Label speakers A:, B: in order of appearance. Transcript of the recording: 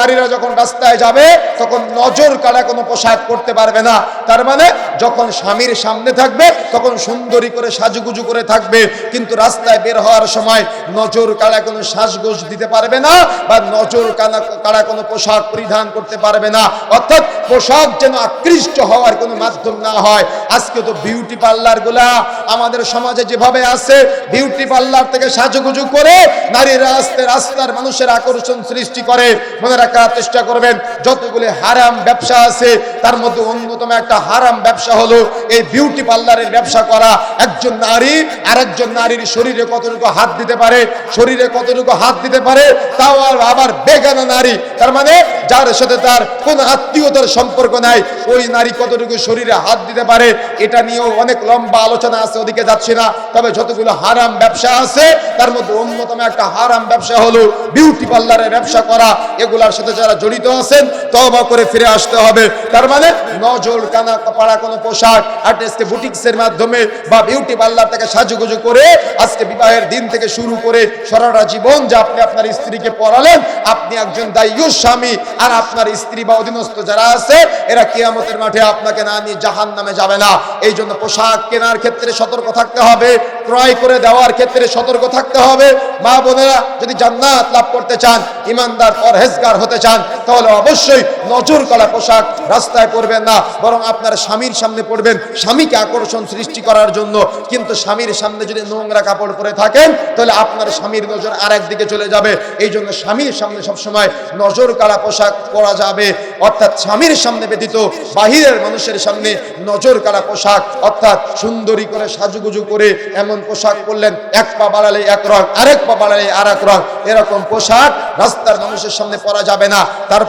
A: নারীরা যখন রাস্তায় যাবে, তখন নজর কাড়া কোনো পোশাক করতে পারবে না। তার মানে যখন স্বামীর সামনে থাকবে, তখন সুন্দরী করে সাজুগুজু করে থাকবে। কিন্তু রাস্তায় বের হওয়ার সময় নজর কাড়া কোনো সাজগোজ দিতে পারবে না বা নজর কানা কাড়া কোনো পোশাক পরিধান করতে পারবে না। অর্থাৎ পোশাক যেন আকৃষ্ট হওয়ার কোনো মাধ্যম না হয়। আজকে তো বিউটি পার্লারগুলা আমাদের সমাজে যেভাবে আছে বিউটি পার্লার থেকে সাজুগুজু করে নারীরা আসতে রাস্তার মানুষের আকর্ষণ সৃষ্টি করে। মনে রাখার চেষ্টা করবেন। যতগুলি হারাম ব্যবসা আছে, তার মধ্যে অন্যতম একটা হারাম ব্যবসা হলো এই বিউটি পার্লারের ব্যবসা করা। একজন নারী আর একজন নারীর শরীরে কতটুকু হাত দিতে পারে, শরীরে কতটুকু হাত দিতে পারে, তাও আর আবার বেগানা নারী। তার মানে যার সাথে তার কোন আত্মীয়তার সম্পর্ক নাই, ওই নারী কতটুকু শরীরে হাত দিতে পারে, এটা নিয়েও অনেক লম্বা আলোচনা আছে, ওদিকে যাচ্ছি না। তবে যতগুলো হারাম ব্যবসা আছে, তার মধ্যে অন্যতম একটা হারাম ব্যবসা হলো বিউটি পার্লারের ব্যবসা করা। এগুলার সাথে যারা জড়িত আছেন তবা করে ফিরে আসতে হবে। তার মানে নজর, কানা, পাড়া কোনো পোশাক আর্টিস্টকে বুটিক্সের মাধ্যমে বা বিউটি পার্লার থেকে সাজুগুজু করে আজকে বিবাহের দিন থেকে শুরু করে সারাটা জীবন যে আপনি আপনার স্ত্রীকে পড়ালেন, আপনি একজন দায়ী স্বামী আর আপনার স্ত্রী বা অধীনস্থ যারা আছে, এরা কেয়ামতের মাঠে আপনাকে না নিয়ে জাহান নামে যাবে না। এই জন্য পোশাক কেনার ক্ষেত্রে সতর্ক থাকতে হবে। ক্রয় করে দেওয়ার ক্ষেত্রে সতর্ক থাকতে হবে। মা বোনেরা যদি জান্নাত লাভ করতে চান, ইমানদার পরহেজগার হতে চান, তাহলে অবশ্যই নজর করা পোশাক রাস্তায় পরবেন না। বরং আপনার স্বামীর সামনে পড়বেন স্বামীকে আকর্ষণ সৃষ্টি করার জন্য। কিন্তু স্বামীর সামনে যদি নোংরা কাপড় পরে থাকেন, তাহলে আপনার স্বামীর নজর আরেক দিকে চলে যাবে। এই জন্য স্বামীর সামনে সবসময় নজর কাড়া পোশাক পরা যাবে। অর্থাৎ স্বামীর সামনে ব্যতীত বাহিরের মানুষের সামনে নজর কাড়া পোশাক, অর্থাৎ সুন্দরী করে সাজুগুজু করে এমন পোশাক পরলেন, এক পা বাড়ালে এক রং, আরেক পা বাড়ালে আর এক রং। এরকম পোশাক রাস্তার মানুষের সামনে পরা যাবে না। তারপর